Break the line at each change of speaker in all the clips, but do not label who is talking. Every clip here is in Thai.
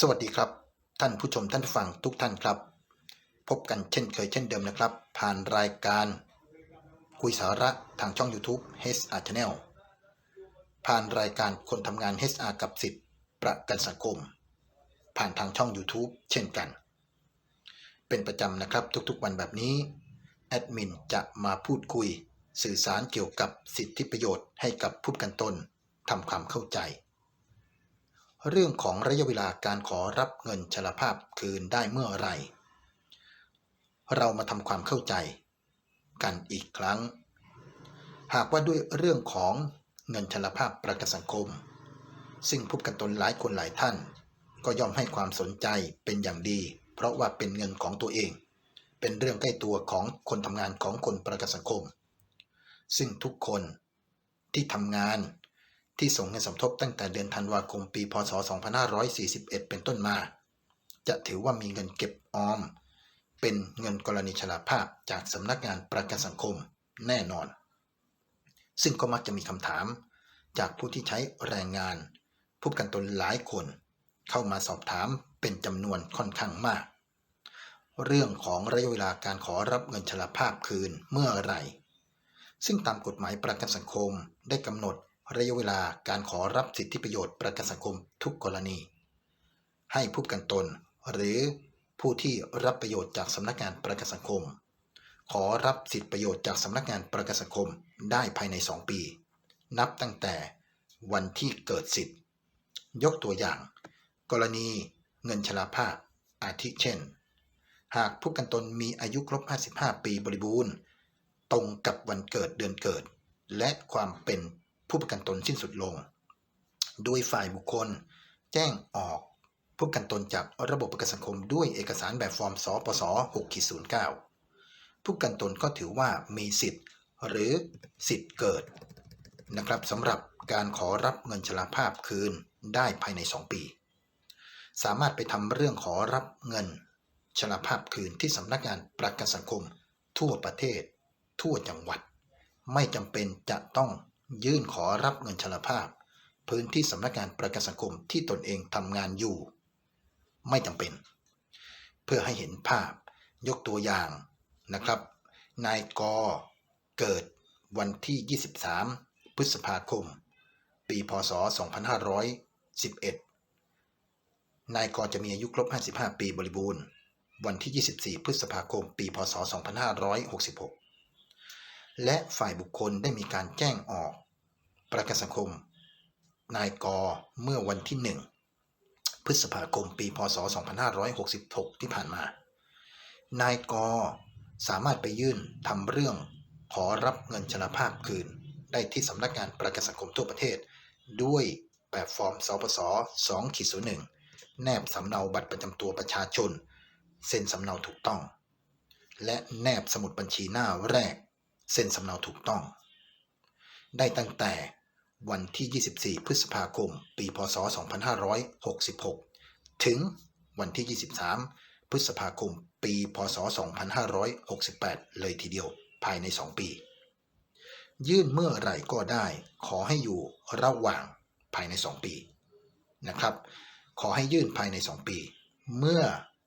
สวัสดีครับ ท่านผู้ชมท่านผู้ฟังทุกท่านครับ พบกันเช่นเคยเช่นเดิมนะครับ ผ่านรายการคุยสาระทางช่อง YouTube HR Channel ผ่านรายการคนทำงาน HR กับสิทธิ์ประกันสังคม ผ่านทางช่อง YouTube เช่นกัน เป็นประจำนะครับทุกๆวันแบบนี้แอดมินจะมาพูดคุย สื่อสารเกี่ยวกับสิทธิประโยชน์ให้กับผู้กันตนทำความเข้าใจ เรื่องของระยะเวลาการขอรับเงินชราภาพคืนได้เมื่อไร เรามาทำความเข้าใจกันอีกครั้ง หากว่าด้วยเรื่องของเงินชราภาพประกันสังคม ซึ่งผู้กันตนหลายคนหลายท่าน ก็ย่อมให้ความสนใจเป็นอย่างดี เพราะว่าเป็นเงินของตัวเอง เป็นเรื่องใกล้ตัวของคนทำงานของคนประกันสังคม ซึ่งทุกคนที่ทำงาน ที่ส่งเงินสมทบตั้งแต่เดือนธันวาคมปี พศ 2541 เป็นต้นมา จะถือว่ามีเงินเก็บออม เป็นเงินกรณีชราภาพจากสำนักงานประกันสังคมแน่นอน ซึ่งก็มักจะมีคำถาม จากผู้ที่ใช้แรงงาน ผู้ประกันตนหลายคน เข้ามาสอบถามเป็นจำนวนค่อนข้างมาก เรื่องของระยะเวลาการขอรับเงินชราภาพคืนเมื่อไหร่ ซึ่งตามกฎหมายประกันสังคมได้กำหนด ระยะเวลาการขอรับสิทธิประโยชน์ประกันสังคมทุกกรณี ให้ผู้กันตน หรือผู้ที่รับประโยชน์จากสำนักงานประกันสังคม ขอรับสิทธิประโยชน์จากสำนักงานประกันสังคมได้ภายใน 2 ปี นับตั้งแต่วันที่เกิดสิทธิ์ ยกตัวอย่าง กรณีเงินชราภาพอาทิเช่น หากผู้กันตนมีอายุครบ 55 ปีบริบูรณ์ ตรงกับวันเกิดเดือนเกิด และความเป็น ผู้ประกันตนสิ้นสุดลง โดยฝ่ายบุคคล แจ้งออกผู้ประกันตนจากระบบประกันสังคมด้วยเอกสารแบบฟอร์มสปส6-09 ผู้ประกันตนก็ถือว่ามีสิทธิ์หรือสิทธิ์เกิดนะครับสำหรับการขอรับเงินชราภาพคืนได้ภายใน 2 ปี สามารถไปทำเรื่องขอรับเงินชราภาพคืนที่สำนักงานประกันสังคม ทั่วประเทศ ทั่วจังหวัด ไม่จำเป็นจะต้อง ยื่นขอรับเงินชราภาพ พื้นที่สำนักงานประกันสังคมที่ตนเองทำงานอยู่ ไม่จำเป็น เพื่อให้เห็นภาพยกตัวอย่างนะครับ นายกเกิดวันที่ 23 พฤษภาคม ปีพศ 2511 นายกจะมีอายุครบ 55 ปีบริบูรณ์ วันที่ 24 พฤษภาคม ปีพศ 2566 และฝ่ายบุคคลได้มีการแจ้งออก ประกันสังคม นายกเมื่อวันที่ 1 พฤษภาคม ปี พศ 2566 ที่ผ่านมา นายกสามารถไปยื่นทำเรื่องขอรับเงินชราภาพคืน ได้ที่สำนักงานประกันสังคมทั่วประเทศ ด้วยแบบฟอร์มสปส2ขีด01แนบสำเนาบัตรประจำตัวประชาชน เซ็นสำเนาถูกต้อง และแนบสมุดบัญชีหน้าแรก เซ็นสำเนาถูกต้อง ได้ตั้งแต่ วันที่ 24 พฤษภาคม ปีพศ 2566 ถึงวันที่ 23 พฤษภาคม ปีพศ 2568 เลยทีเดียวภายใน 2 ปี ยื่นเมื่อไหร่ก็ได้ ขอให้อยู่ระหว่างภายใน 2 ปีนะครับ ขอให้ยื่นภายใน 2 ปี เมื่อ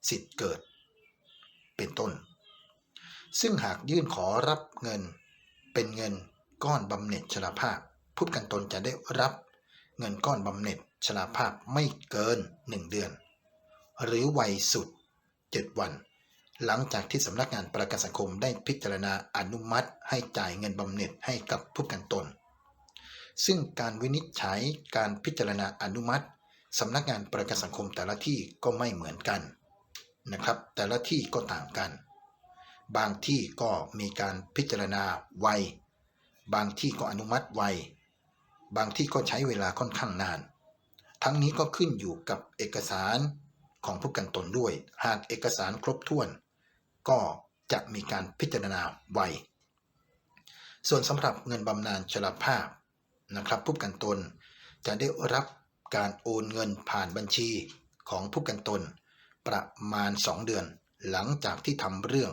สิทธิ์เกิด เป็นต้น ซึ่งหากยื่นขอรับเงินเป็นเงินก้อนบำเหน็จชราภาพ ผู้ประกันตนจะได้รับเงินก้อนบำเหน็จชราภาพไม่เกิน 1 เดือน หรือไวสุด 7 วัน หลังจากที่สำนักงานประกันสังคมได้พิจารณาอนุมัติให้จ่ายเงินบำเหน็จให้กับผู้ประกันตน ซึ่งการวินิจฉัยการพิจารณาอนุมัติสำนักงานประกันสังคมแต่ละที่ก็ไม่เหมือนกันนะครับ แต่ละที่ก็ต่างกัน บางที่ก็มีการพิจารณาไว บางที่ก็อนุมัติไว บางที่ก็ใช้เวลาค่อนข้างนาน ทั้งนี้ก็ขึ้นอยู่กับเอกสารของผู้กันตนด้วย หากเอกสารครบถ้วน ก็จะมีการพิจารณาไว ส่วนสำหรับเงินบำนาญชราภาพนะครับ ผู้กันตนจะได้รับการโอนเงินผ่านบัญชีของผู้กันตน ประมาณ 2 เดือน หลังจากที่ทำเรื่อง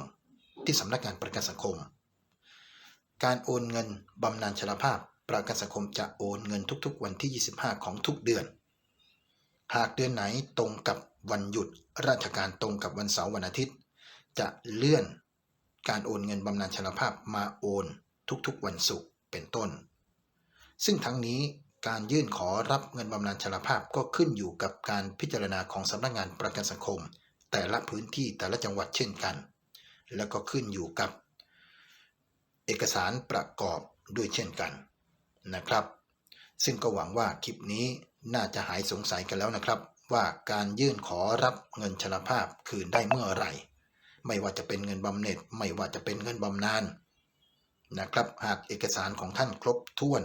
ที่สำนักงานประกันสังคม การโอนเงินบำนาญชราภาพ ประกันสังคมจะโอนเงินทุกๆ วันที่ 25 ของทุกเดือน หากเดือนไหนตรงกับวันหยุดราชการตรงกับวันเสาร์วันอาทิตย์ จะเลื่อนการโอนเงินบำนาญชราภาพมาโอนทุกๆ วันศุกร์เป็นต้น ซึ่งทั้งนี้การยื่นขอรับเงินบำนาญชราภาพก็ขึ้นอยู่กับการพิจารณาของสำนักงานประกันสังคม แต่ละพื้นที่แต่ละจังหวัดเช่นกัน แล้วก็ขึ้นอยู่กับ เอกสารประกอบด้วยเช่นกัน นะครับ ซึ่งก็หวังว่าคลิปนี้น่าจะหายสงสัยกันแล้วนะครับ ว่าการยื่นขอรับเงินชราภาพคืนได้เมื่อไหร่ ไม่ว่าจะเป็นเงินบำเหน็จไม่ว่าจะเป็นเงินบำนาญนะครับ หากเอกสารของท่านครบถ้วน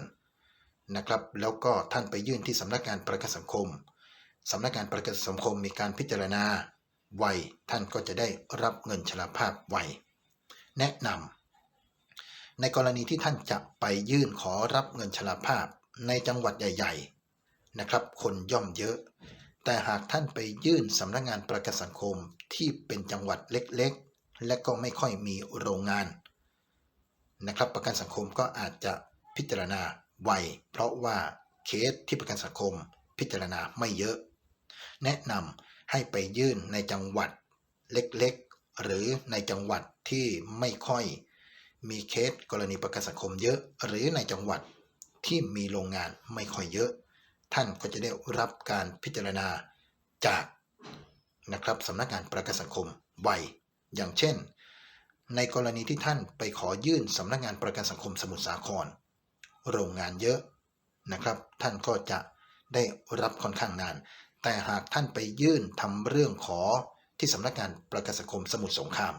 นะครับ แล้วก็ท่านไปยื่นที่สำนักงานประกันสังคมสำนักงานประกันสังคมมีการพิจารณาไวท่านก็จะได้รับเงินชราภาพไวแนะนำ ในกรณีที่ท่านจะไปยื่นขอรับเงินชราภาพในจังหวัดใหญ่ ๆ นะครับ คนย่อมเยอะ แต่หากท่านไปยื่นสำนักงานประกันสังคมที่เป็นจังหวัดเล็กๆ และก็ไม่ค่อยมีโรงงานนะครับประกันสังคมก็อาจจะพิจารณาไวเพราะว่าเคสที่ประกันสังคมพิจารณาไม่เยอะ แนะนำให้ไปยื่นในจังหวัดเล็กๆ หรือในจังหวัดที่ไม่ค่อย มีเคสกรณีประกันสังคมเยอะ หรือในจังหวัดที่มีโรงงานไม่ค่อยเยอะ ท่านก็จะได้รับการพิจารณาจากนะครับสำนักงานประกันสังคมไวอย่างเช่น ในกรณีที่ท่านไปขอยื่นสำนักงานประกันสังคมสมุทรสาคร โรงงานเยอะนะครับ ท่านก็จะได้รับค่อนข้างนาน แต่หากท่านไปยื่นทำเรื่องขอที่สำนักงานประกันสังคมสมุทรสงคราม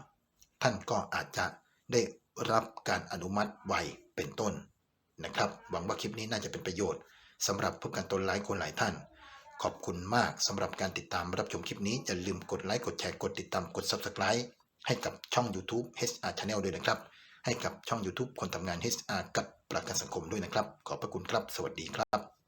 ท่านก็อาจจะได้ รับการอนุมัติไวเป็นต้นนะครับ หวังว่าคลิปนี้น่าจะเป็นประโยชน์สำหรับผู้การตนหลายคนหลายท่าน ขอบคุณมากสำหรับการติดตามรับชมคลิปนี้อย่าลืมกดไลค์กดแชร์กดติดตามกด Subscribe ให้กับช่อง YouTube HR Channel ด้วยนะครับ ให้กับช่อง YouTube คนทำงาน HR กับประกันสังคมด้วยนะครับ ขอบพระคุณครับ สวัสดีครับ